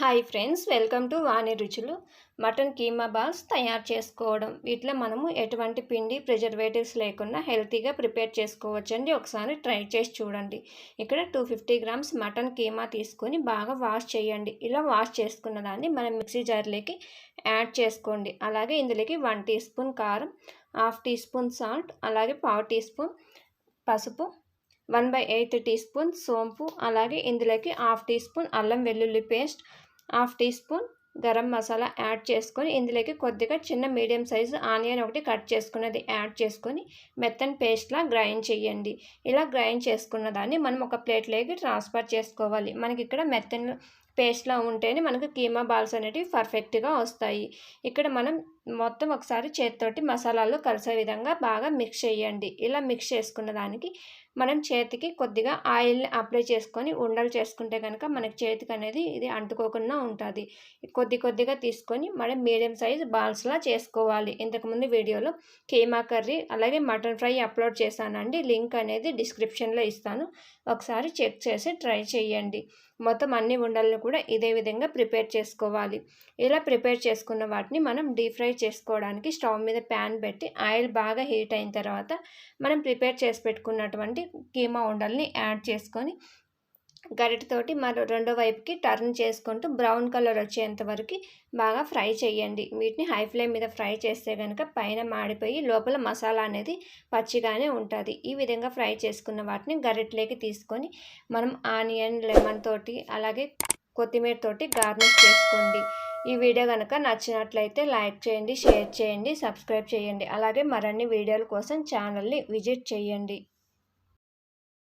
Hi friends welcome to Vani Ruchulu mutton keema balls తయారు చేసుకోవడం. వీటిలో మనము ఎటువంటి పిండి ప్రిజర్వేటివ్స్ లేకుండా హెల్తీగా ప్రిపేర్ చేసుకోవచ్చండి. ఒకసారి ట్రై చేసి చూడండి. ఇక్కడ two fifty grams mutton keema తీసుకొని బాగా వాష్ చేయండి. ఇలా వాష్ చేసుకున్న దాన్ని మనం మిక్సీ జార్లోకి యాడ్ చేసుకోండి. అలాగే ఇందులోకి వన్ టీ స్పూన్ కారం హాఫ్ టీ స్పూన్ సాల్ట్ అలాగే పావు టీ స్పూన్ పసుపు one by eight teaspoon సోంపు అలాగే ఇందులోకి హాఫ్ టీ స్పూన్ అల్లం వెల్లుల్లి paste half teaspoon garam masala add చేసుకొని ఇందులోకి కొద్దిగా చిన్న మీడియం సైజు ఆనియన్ ఒకటి కట్ చేసుకున్నది యాడ్ చేసుకొని మెత్తని పేస్ట్లా గ్రైండ్ చేయండి. ఇలా గ్రైండ్ చేసుకున్న దాన్ని మనం ఒక ప్లేట్లోకి ట్రాన్స్ఫర్ చేసుకోవాలి. మనకి ఇక్కడ మెత్తని పేస్ట్లా ఉంటేనే మనకు కీమా బాల్స్ అనేటివి పర్ఫెక్ట్గా వస్తాయి. ఇక్కడ మనం మొత్తం ఒకసారి చేతితోటి మసాలాలు కలిసే విధంగా బాగా మిక్స్ చేయండి. ఇలా మిక్స్ చేసుకున్న దానికి మనం చేతికి కొద్దిగా ఆయిల్ని అప్లై చేసుకొని ఉండలు చేసుకుంటే కనుక మనకి చేతికి అనేది ఇది అంటుకోకుండా ఉంటుంది. కొద్ది కొద్దిగా తీసుకొని మనం మీడియం సైజ్ బాల్స్లా చేసుకోవాలి. ఇంతకుముందు వీడియోలో కీమా కర్రీ అలాగే మటన్ ఫ్రై అప్లోడ్ చేశానండి. లింక్ అనేది డిస్క్రిప్షన్లో ఇస్తాను. ఒకసారి చెక్ చేసి ట్రై చేయండి. మొత్తం అన్ని ఉండలను కూడా ఇదే విధంగా ప్రిపేర్ చేసుకోవాలి. ఇలా ప్రిపేర్ చేసుకున్న వాటిని మనం డీప్ ఫ్రై చేసుకోవడానికి స్టవ్ మీద ప్యాన్ పెట్టి ఆయిల్ బాగా హీట్ అయిన తర్వాత మనం ప్రిపేర్ చేసి పెట్టుకున్నటువంటి కీమా ఉండల్ని యాడ్ చేసుకొని గరిటతోటి మరో రెండో వైపుకి టర్న్ చేసుకుంటూ బ్రౌన్ కలర్ వచ్చేంత వరకు బాగా ఫ్రై చేయండి. వీటిని హై ఫ్లేమ్ మీద ఫ్రై చేస్తే కనుక పైన మాడిపోయి లోపల మసాలా అనేది పచ్చిగానే ఉంటుంది. ఈ విధంగా ఫ్రై చేసుకున్న వాటిని గరిటలోకి తీసుకొని మనం ఆనియన్ లెమన్ తోటి అలాగే కొత్తిమీర తోటి గార్నిష్ చేసుకోండి. ఈ వీడియో కనుక నచ్చినట్లయితే లైక్ చేయండి షేర్ చేయండి సబ్స్క్రైబ్ చేయండి. అలాగే మరిన్ని వీడియోల కోసం ఛానల్ని విజిట్ చేయండి.